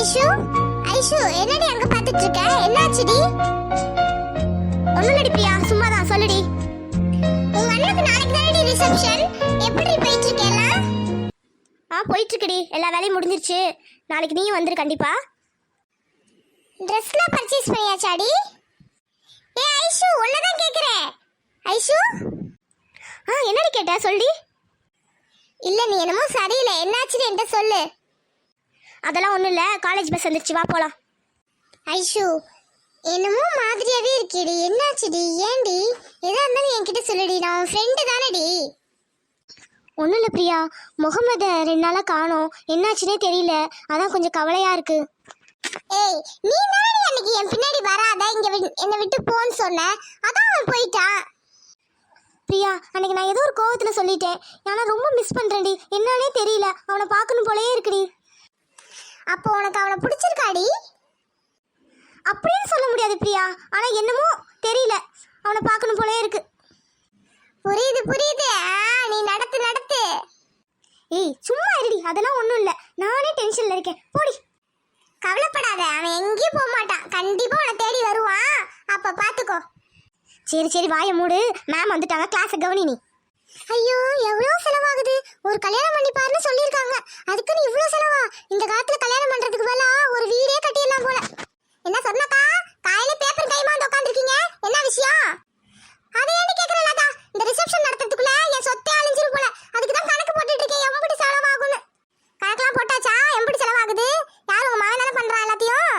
ஐஷு ஐஷு என்னடி அங்க பாத்துட்டு இருக்க என்னாச்சுடி ஒண்ணுடி பிரியா சும்மா தான் சொல்லுடி. உங்க அண்ணனுக்கு நாளைக்கு தானடி ரிசப்ஷன் எப்படி போயிட்டு இருக்கேல ஆ போயிட்டு இருக்குடி எல்லா வேலையும் முடிஞ்சிருச்சு. நாளைக்கு நீயும் வந்துரு கண்டிப்பா. ட்ரெஸ்லாம் பர்ச்சேஸ் பண்ணியாச்சாடி? ஏ ஐஷு உன்னதான் கேக்குறேன் ஐஷு? ஆ என்னடி கேட்ட? சொல்லி இல்ல நீ என்னமோ சரியில்லை. என்னாச்சுன்னு என்கிட்ட சொல்லு. அதெல்லாம் ஒன்றும் இல்லை. காலேஜ் பஸ் வந்துருச்சு. வா போகலாம் ஐஷு என்னமோ மாதிரியாவே இருக்கேடி. என்னாச்சுடி? ஏன்டி? எதா இருந்தாலும் என்கிட்ட சொல்லுடி. நான் உன் ஃப்ரெண்டு தானடி. ஒன்றும் இல்லை பிரியா. முகமதை ரெண்டு நாளாக காணோம். என்னாச்சுனே தெரியல. அதான் கொஞ்சம் கவலையாக இருக்கு. ஏய் நீ தானடி அன்னைக்கு என் பின்னாடி வராத? இங்க வி- என்னை விட்டு போன்னு சொன்ன. அதான் அவன் போயிட்டான். பிரியா அன்னைக்கு நான் ஏதோ ஒரு கோவத்தில் சொல்லிட்டேன். ஆனால் ரொம்ப மிஸ் பண்ணுறேன்டி என்னன்னே தெரியல. அவனை பார்க்கணும் போலயே இருக்குடி. அப்போ உனக்கு அவனை பிடிச்சிருக்காடி? அப்படின்னு சொல்ல முடியாது பிரியா. ஆனால் என்னமோ தெரியல. அவனை பார்க்கணும் போலே இருக்கு. புரியுது புரியுது. ஆ, நீ நடத்து நடத்து. ஏய் சும்மா இருடி. அதெல்லாம் ஒன்றும் இல்லை. நானே டென்ஷனில் இருக்கேன். போடி. கவலைப்படாத. அவன் எங்கேயும் போக மாட்டான். கண்டிப்பாக உன்னை தேடி வருவான். அப்போ பார்த்துக்கோ. சரி சரி வாயை மூடு. மேம் வந்துட்டாங்க. கிளாஸை கவனி நீ. ஐயோ எவ்வளவு செலவாகுது? ஒரு கல்யாணம் பண்ணிப்பாருன்னு சொல்லியிருக்காங்க. அதுக்குன்னு இவ்வளவு செலவா? இந்த காலத்துல கல்யாணம் பண்றதுக்கு பதிலா ஒரு வீடே கட்டிடலாம் போல. என்ன சொன்னக்கா காலையில பேப்பர் கைமா வந்து உட்காந்துருக்கீங்க என்ன விஷயம் அதை ஏன்னு கேக்குறேன் லதா இந்த ரிசப்ஷன் நடத்துறதுக்குள்ள என் சொத்தே அழிஞ்சிரும் போல அதுக்கு தான் கணக்கு போட்டுட்டு இருக்கேன் எம்படி செலவாகும்னு கணக்கெல்லாம் போட்டாச்சா எம்படி செலவாகுது யார் உங்க மகன் தானே பண்றான் எல்லாத்தையும்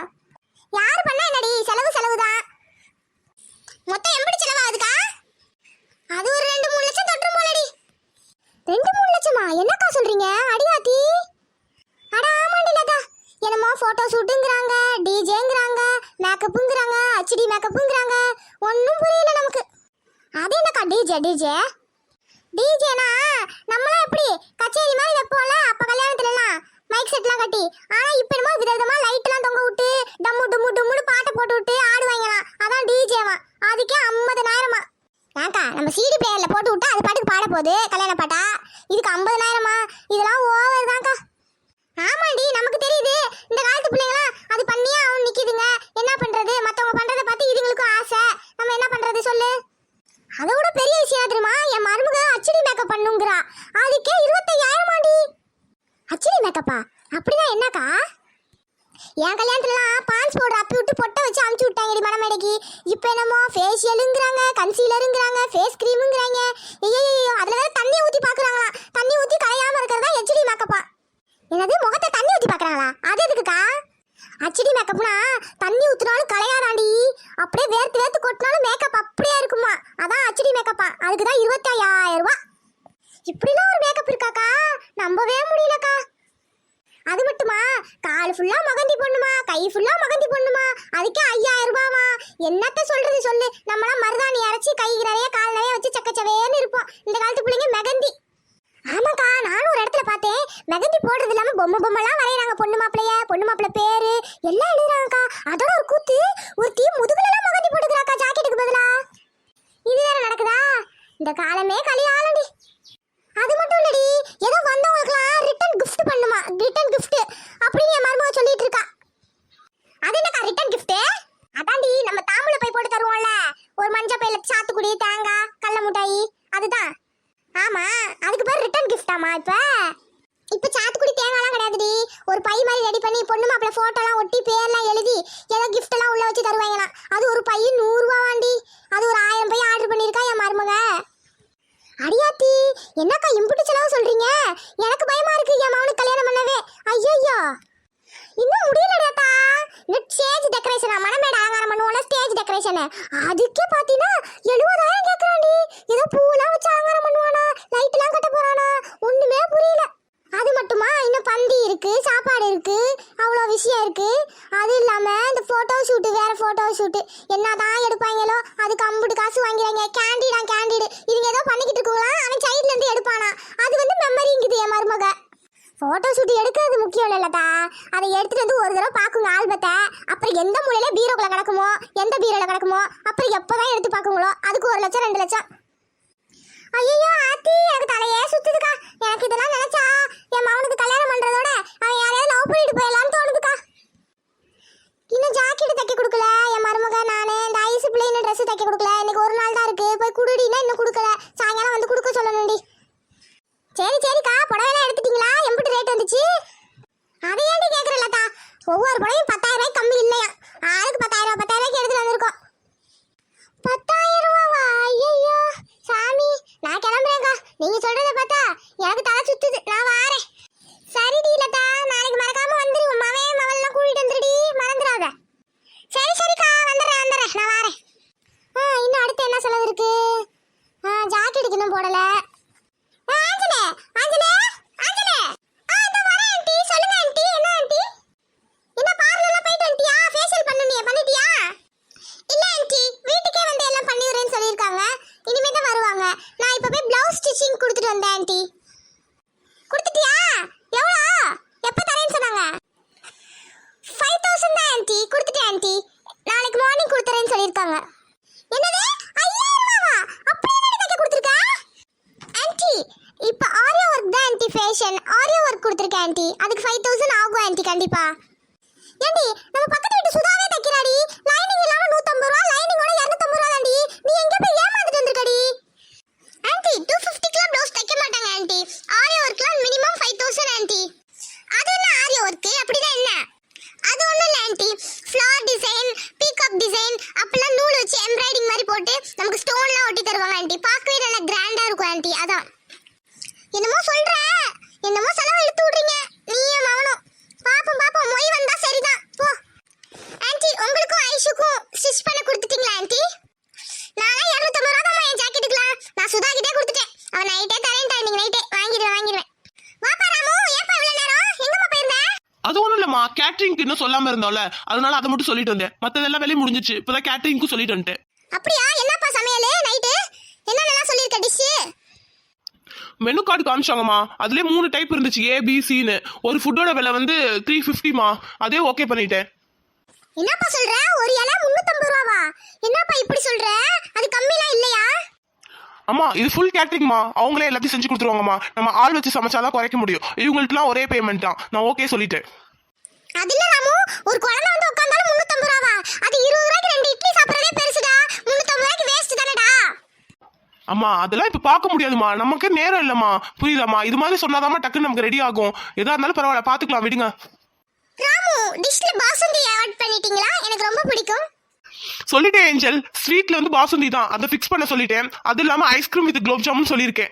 யார் பண்ணா என்னடி செலவு செலவு தான் மொத்தம் எம்படி செலவாகுதுக்கா அது ஒரு ரெண்டு மூணு லட்சம் தொற்றும் போலடி ரெண்டு மூணு லட்சமா என்னக்கா சொல்றீங்க அடியாத்தி அட ஆமாண்டி லதா என்னமோ போட்டோ ஷூட்டுங்கிறாங்க டிஜேங்கிறாங்க மேக்கப்புங்கிறாங்க ஹச்டி மேக்கப்புங்கிறாங்க ஒன்றும் புரியல நமக்கு. அது என்னக்கா டிஜே டிஜே டிஜேனா நம்மளாம் எப்படி கச்சேரி மாதிரி வைப்போம்ல அப்போ கல்யாணத்துலலாம்? மைக் செட்லாம் கட்டி. ஆனால் இப்போ என்னமோ விதவிதமாக லைட்லாம் தொங்க விட்டு டம்மு டும்மு டும்முன்னு பாட்டை போட்டு விட்டு ஆடுவாங்களாம். அதான் டிஜேவா அதுக்கே ஐம்பது நேரமா ஏக்கா நம்ம சிடி பிளேயரில் போட்டு விட்டா அது பாட்டுக்கு பாட போகுது கல்யாண பாட்டு இதுக்கு ஐம்பதனாயிரமா இதெல்லாம் ஓவர் தான்க்கா ஆமாண்டி நமக்கு தெரியுது இந்த காலத்து பிள்ளைங்களாம் அது பண்ணியே அவன் நிக்குதுங்க என்ன பண்றது மத்தவங்க பண்றதை பார்த்து இதுங்களுக்கும் ஆசை நம்ம என்ன பண்றது சொல்லு அதை விட பெரிய விஷயம் என்ன தெரியுமா என் மருமக அச்சடி மேக்கப் பண்ணுங்கிறா அதுக்கே இருபத்தையாயிரமாண்டி அச்சடி மேக்கப்பா அப்படின்னா என்னக்கா என் கல்யாணத்துலலாம் பான்ஸ் பவுடர் அப்பி விட்டு பொட்டை வச்சு அமுச்சு விட்டாங்கடி மணமேடைக்கு இப்போ என்னமோ ஃபேஷியலுங்கிறாங்க கன்சீலருங்கிறாங்க ஃபேஸ் கிரீமுங்கிறாங்க ஐயோ அதில் வேறு தண்ணி ஊற்றி பார்க்குறாங்களாம் தண்ணி ஊற்றி கரையாமல் இருக்கிறதா ஹெச்டி மேக்கப்பா என்னது முகத்தை தண்ணி ஊற்றி பார்க்குறாங்களா அது எதுக்குக்கா? ஹெச்டி மேக்கப்னா தண்ணி ஊற்றினாலும் கலையாராண்டி அப்படியே வேர்த்து வேர்த்து கொட்டினாலும் மேக்கப் அப்படியே இருக்குமா? அதான் ஹெச்டி மேக்கப்பா அதுக்கு தான் இருபத்தையாயிரம் ரூபா இப்படிலாம் ஒரு மேக்கப் இருக்காக்கா? நம்பவே முடியலக்கா. அது கால் ஃபுல்லா மகந்தி பொண்ணுமா. கை ஃபுல்லா மகந்தி பொண்ணுமா. அதுக்கே ஐயாயிரம் ரூபாமா என்னத்த சொல்றது சொல்லு. நம்மளாம் மருதாணி அரைச்சி கை நிறைய கால் நிறைய வச்சு சக்கச்சவேன்னு இருப்போம். இந்த காலத்து பிள்ளைங்க மெகந்தி. ஆமாக்கா நானும் ஒரு இடத்துல பார்த்தேன். மெகந்தி போடுறது இல்லாமல் பொம்மை பொம்மைலாம் வரையறாங்க பொண்ணு மாப்பிள்ளைய பொண்ணு மாப்பிள்ளை பேரு. எல்லாம் எழுதுறாங்கக்கா. அதோட ஒரு கூத்து ஒரு டீ முதுகுலாம் மகந்தி போட்டுக்கிறாக்கா ஜாக்கெட்டுக்கு பதிலா? இது வேற நடக்குதா? இந்த காலமே கலியாலடி அது மட்டும் இல்லடி. ஏதோ வந்தவங்களுக்குலாம் ரிட்டர்ன் கிஃப்ட் பண்ணுமா? ரிட்டர்ன் கிஃப்ட் அப்படின்னு என் மருமக சொல்லிட்டு இருக்கா. அது என்னக்கா ரிட்டன் கிஃப்ட் அதாண்டி நம்ம தாம்பூல போய் போட்டு தருவோம்ல. ஒரு மஞ்சள் பையில சாத்துக்குடி தேங்காய் கடல மிட்டாய் அதுதான் ஆமா அதுக்கு பேர் ரிட்டன் கிஃப்டாமா இப்ப இப்ப சாத்துக்குடி தேங்காய்லாம் கிடையாதுடி ஒரு பை மாதிரி ரெடி பண்ணி பொண்ணு மாப்பிள்ள போட்டோலாம் ஒட்டி பேர்லாம் எழுதி ஏதோ gift எல்லாம் உள்ள வச்சு தருவாங்களாம் அது ஒரு பை நூறு ரூபா வாண்டி அது ஒரு ஆயிரம் பை ஆர்டர் பண்ணிருக்கா என் மருமக அடியாத்தி என்னக்கா இம்புட்டு செலவு சொல்றீங்க? எனக்கு பயமா இருக்கு என் மகனுக்கு கல்யாணம் பண்ணவே. ஐயோ இன்னும் முடியலடாத்தா இன்னும் ஸ்டேஜ் டெக்கரேஷனா மனமேட ஆகாரம் பண்ணுவோம்ல ஸ்டேஜ் டெக்கரேஷனு அதுக்கே பாத்தீங்கன்னா எழுபதாயிரம் கேக்குறாண்டி. ஏதோ பூவெல்லாம் வச்சு ஆகாரம் பண்ணுவானா லைட்லாம் கட்ட போறானா ஒண்ணுமே புரியல. அது மட்டுமா? இன்னும் பந்தி இருக்கு சாப்பாடு இருக்கு அவ்வளோ விஷயம் இருக்கு. அது இல்லாம இந்த போட்டோ ஷூட்டு வேற போட்டோ ஷூட்டு என்னதான் எடுப்பாங்களோ அதுக்கு அம்புட்டு காசு வாங்கிறாங்க கேண்டிடா கேண்டிடு இவங்க ஏதோ பண்ணிக்கிட்டு இருக்குங்களா? அவன் சைட்ல இருந்து எடுப்பானா? அது வந்து மெமரிங்குது என் மருமக. போட்டோ ஷூட் எடுக்கிறது முக்கியம் இல்லைல்லதா அதை எடுத்துட்டு வந்து ஒரு தடவை பார்க்குங்க ஆல்பத்தை. அப்புறம் எந்த மூலையில பீரோக்குள்ளே கிடக்குமோ எந்த பீரோல கிடக்குமோ அப்புறம் எப்போதான் எடுத்து பார்க்குங்களோ அதுக்கு ஒரு லட்சம் ரெண்டு லட்சம். ஐயோ ஆத்தி எனக்கு தலையே சுத்துதுக்கா. எனக்கு இதெல்லாம் நினைச்சா என் மகனுக்கு கல்யாணம் பண்றதோட அவன் யாரையாவது லவ் பண்ணிட்டு போயிடலாம்னு தோணுதுக்கா. இன்னும் ஜாக்கெட் தைக்க கொடுக்கல? என் மருமக நானே இந்த ஐஸ் பிள்ளைன்னு ட்ரெஸ் தைக்க கொடுக்கல. இன்னைக்கு ஒரு நாள் தான் இருக்கு. போய் குடுடினா இன்னும் கொடுக்கல. சாயங்காலம் வந்து கொடுக்க சொல்லணும்டி. சரி சரிக்கா. புடவைலாம் எடுத்துட்டீங்களா? எம்பிட்டு ரேட் வந்துச்சு. அதை ஏன்டி கேட்குறல்லக்கா ஒவ்வொரு புடவையும் பத்தாயிரம் ரூபாய் கம்மி இல்லையா? ஆளுக்கு பத்தாயிரம் ரூபா பத்தாயிரம் ரூபாய்க்கு எடுத்துட்டு வந்திருக்கோம். பத்தாயிரம் ரூபாவா? ஐயோ சாமி நான் கிளம்புறேங்க்கா நீங்கள் கொடுத்துறேன்னு சொல்லியிருக்காங்க என்னது ஐயாயிரம் ரூபாவா அப்படி என்ன தைக்க இப்போ ஆரியோ ஒர்க் தான் ஆண்டி ஃபேஷன் ஆரியோ ஒர்க் கொடுத்துருக்கேன் ஆண்டி அதுக்கு ஃபைவ் தௌசண்ட் ஆகும் ஆண்டி கண்டிப்பா. ஏண்டி நம்ம பக்கத்து வீட்டு சுதாவே தைக்கிறாடி லைனிங் இல்லாம நூத்தம்பது ரூபா லைனிங்கோட இரநூத்தம்பது ரூபா தாண்டி நீ எங்க போய் ஏமாந்துட்டு வந்திருக்கடி ஆண்டி டூ ஃபிஃப்டிக்குலாம் ப்ளவுஸ் தைக்க மாட்டாங்க ஆண்டி ஆரியோ ஒர்க்லாம் மினிமம் ஃபைவ் தௌசண்ட் ஆண்டி அது என்ன ஆரியோ ஒர்க்கு அப்படின்னா என்ன அது ஒன்றும் இல்லை aunty flower design peacock design அப்பெல்லாம் நூல் வச்சு எம்ப்ராய்டிங் மாதிரி போட்டு நமக்கு ஸ்டோன்லாம் ஒட்டி தருவாங்க ஆண்டி பார்க்கவே நல்லா கிராண்டாக இருக்கும் ஆண்டி அதான் என்னமோ சொல்ற என்னமோ செலவு இழுத்து விடுறீங்க நீயும் மவனும் பாப்போம் பாப்போம் மொய் வந்தா சரிதான் போ ஆன்ட்டி உங்களுக்கும் ஐஷுக்கும் ஸ்டிச் பண்ண கொடுத்துட்டீங்களா ஆன்ட்டி நான் இரநூத்தம்பது ரூபா தான் என் ஜாக்கெட்டுக்குலாம் நான் சுதா கிட்டே கொடுத்துட்டேன் அவன் நைட்டே தரேன்டா இன்னைக்கு நைட்டே வாங்கிடுவேன் வாங்கிடுவேன் வாப்பா ராமு ஏப்பா இவ்வளோ நேரம் எங்கம்மா போயிருந்த அது ஒண்ணும் இல்லம்மா கேட்டரிங்க்கு இன்னும் சொல்லாம இருந்தோம்ல அதனால அதை மட்டும் சொல்லிட்டு வந்தேன். மத்ததெல்லாம் வேலையும் முடிஞ்சிச்சு. இப்பதான் கேட்டரிங்க்கும் சொல்லிட்டு வந்துட்டேன். அப்படியா? என்னப்பா சமையல்? நைட்டு? என்னென்னலாம் சொல்லியிருக்க டிஷ்ஷு? Menu card காமிச்சாங்கம்மா. அதுலயே மூணு டைப் இருந்துச்சு ஏ பி சின்னு ஒரு ஃபுட்டோட விலை வந்து த்ரீ ஃபிஃப்டிமா அதே ஓகே பண்ணிட்டேன். என்னப்பா சொல்ற? ஒரு இலை முந்நூற்றம்பது ரூபாவா? என்னப்பா இப்படி சொல்ற? அது கம்மிலாம் இல்லையா? அம்மா இது ஃபுல் கேட்டரிங்மா அவங்களே எல்லாத்தையும் செஞ்சு கொடுத்துருவாங்கம்மா. நம்ம ஆள் வச்சு சமைச்சாதான் குறைக்க முடியும். இவங்களுக்குலாம் ஒரே பேமெண்ட் தான். நான் ஓகே சொல்லிட்டேன். அது இல்ல ராமு ஒரு குழந்தை வந்து உட்கார்ந்தாலும் முன்னூத்தம்பது ரூபாவா? அது இருபது ரூபாய்க்கு ரெண்டு இட்லி சாப்பிடறதே பெருசுடா. முன்னூத்தம்பது ரூபாய்க்கு வேஸ்ட் தானடா. அம்மா அதெல்லாம் இப்ப பார்க்க முடியாதுமா நமக்கு நேரம் இல்லம்மா. புரியுதாம்மா? இது மாதிரி சொன்னாதாம்மா டக்குன்னு நமக்கு ரெடி ஆகும். எதா இருந்தாலும் பரவாயில்ல பாத்துக்கலாம் விடுங்க. ராமு டிஷ்ல பாசுந்தி ஆட் பண்ணிட்டீங்களா? எனக்கு ரொம்ப பிடிக்கும். சொல்லிட்டேன் ஏஞ்சல். ஸ்வீட்ல வந்து பாசுந்தி தான். அதை ஃபிக்ஸ் பண்ண சொல்லிட்டேன். அது இல்லாம ஐஸ்கிரீம் வித் குலோப் ஜாமுன் சொல்லியிருக்கேன்.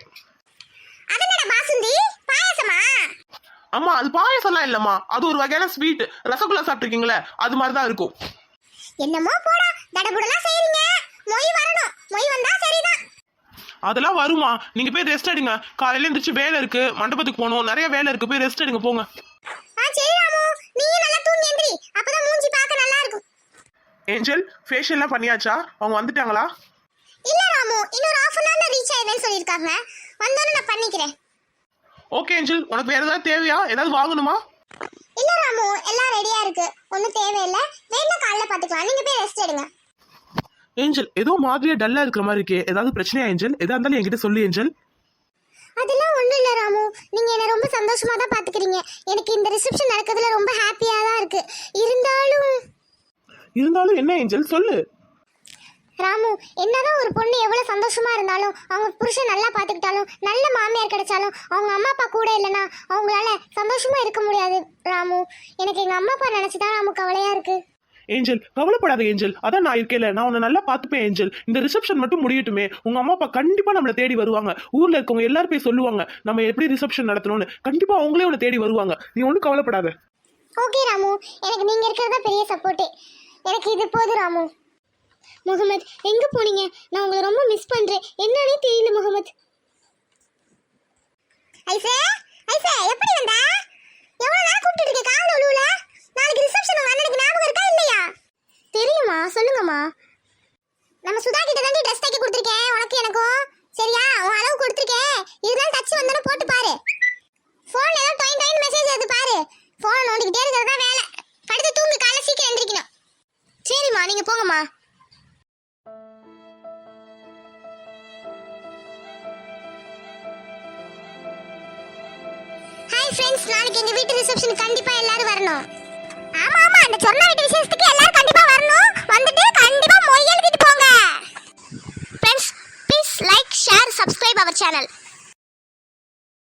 அது என்னடா பாசுந்தி? பாயாசமா? அம்மா அது பாயசம்லாம் இல்லம்மா. அது ஒரு வகையான ஸ்வீட் ரசகுல்லா சாப்பிட்டுருக்கீங்களே அது மாதிரி தான் இருக்கும். என்னமோ போடா தடபுடலாம் செய்றீங்க. மொய் வரணும். மொய் வந்தா சரிதான். அதெல்லாம் வருமா நீங்க போய் ரெஸ்ட் எடுங்க. காலையில எழுந்திரிச்சு வேலை இருக்கு. மண்டபத்துக்கு போகணும். நிறைய வேலை இருக்கு. போய் ரெஸ்ட் எடுங்க போங்க. ஆ சரி ராமு. நீயும் நல்லா தூங்கி எந்திரி. அப்பதான் மூஞ்சி பார்க்க நல்லா இருக்கும் ஏஞ்சல் ஃபேஷியல்லாம் பண்ணியாச்சா? அவங்க வந்துட்டாங்களா? இல்ல ராமு. இன்னொரு ஹாஃப் அன் ஹவர்ல ரீச் ஆயிடுவேன்னு சொல்லியிருக்காங்க. வந்தோன்னு நான் பண்ணிக்கிறேன். ஓகே ஏஞ்சல் உனக்கு வேற ஏதாவது தேவையா? ஏதாவது வாங்கணுமா? இல்ல ராமு எல்லாம் ரெடியா இருக்கு. ஒன்றும் தேவையில்லை. வேணா காலைல பாத்துக்கலாம். நீங்க போய் ரெஸ்ட் எடுங்க. ஏஞ்சல் ஏதோ மாதிரியா டல்லா இருக்கிற மாதிரி இருக்கே. ஏதாவது பிரச்சனையா ஏஞ்சல் எதா இருந்தாலும் என்கிட்ட சொல்லு ஏஞ்சல் அதெல்லாம் ஒண்ணும் இல்ல ராமு. நீங்க என்ன ரொம்ப சந்தோஷமா தான் பாத்துக்கிறீங்க. எனக்கு இந்த ரிசப்ஷன் நடக்கிறதுல ரொம்ப ஹாப்பியா தான் இருக்கு. இருந்தாலும் இருந்தாலும் என்ன ஏஞ்சல் சொல்லு. ராமு என்னதான் ஒரு பொண்ணு எவ்வளவு சந்தோஷமா இருந்தாலும் அவங்க புருஷன் நல்லா பாத்துக்கிட்டாலும் நல்ல மாமியார் கிடைச்சாலும் அவங்க அம்மா அப்பா கூட இல்லைன்னா அவங்களால சந்தோஷமா இருக்க முடியாது. ராமு எனக்கு எங்க அம்மா அப்பா நினைச்சுதான் ராமு கவலையா இருக்கு. ஏஞ்சல் கவலைப்படாத ஏஞ்சல். அதான் நான் இருக்கேல நான் உன்னை நல்லா பார்த்துப்பேன் ஏஞ்சல். இந்த ரிசப்ஷன் மட்டும் முடியட்டுமே. உங்க அம்மா அப்பா கண்டிப்பா நம்மளை தேடி வருவாங்க. ஊர்ல இருக்கவங்க எல்லாரும் போய் சொல்லுவாங்க நம்ம எப்படி ரிசப்ஷன் நடத்தணும்னு. கண்டிப்பா அவங்களே உன்னை தேடி வருவாங்க. நீ ஒன்றும் கவலைப்படாத. ஓகே ராமு. எனக்கு நீங்க இருக்கிறதா பெரிய சப்போர்ட்டே எனக்கு இது போதும் ராமு. முகமது எங்க போனீங்க? நான் உங்களை ரொம்ப மிஸ் பண்றேன். என்னன்னே தெரியல முகமது. ஐசே ஐசே எப்படி வந்தா? எவ்வளவு நாள் கூப்பிட்டு இருக்கே கால் ஒழுவுல நாளைக்கு ரிசப்ஷன் உங்க அண்ணனுக்கு ஞாபகம் இருக்கா இல்லையா? தெரியுமா? சொல்லுங்கம்மா. நம்ம சுதா கிட்ட தான் ட்ரெஸ் தைக்க கொடுத்துருக்கேன். உனக்கு எனக்கும். சரியா? உன் அளவு கொடுத்துருக்கேன். இருந்தாலும் தச்சு வந்தோன்னு போட்டு பாரு. ஃபோன் ஏதோ டொயின் டொயின் மெசேஜ் வருது பாரு. ஃபோன் நோண்டிக்கிட்டே இருக்கிறது தான் வேலை. படுத்து தூங்கு. காலை சீக்கிரம் எந்திரிக்கணும். சரிம்மா நீங்கள் போங்கம்மா. ஹாய் ஃப்ரெண்ட்ஸ் நாளைக்கு எங்க வீட்டு ரிசப்ஷன் கண்டிப்பா எல்லாரும் வரணும். ஆமா ஆமா அந்த சொன்ன வீட்டு விசேஷத்துக்கு எல்லாரும் கண்டிப்பா வரணும். வந்துட்டு கண்டிப்பா மொய் எழுதிட்டு போங்க. Friends please like share subscribe our channel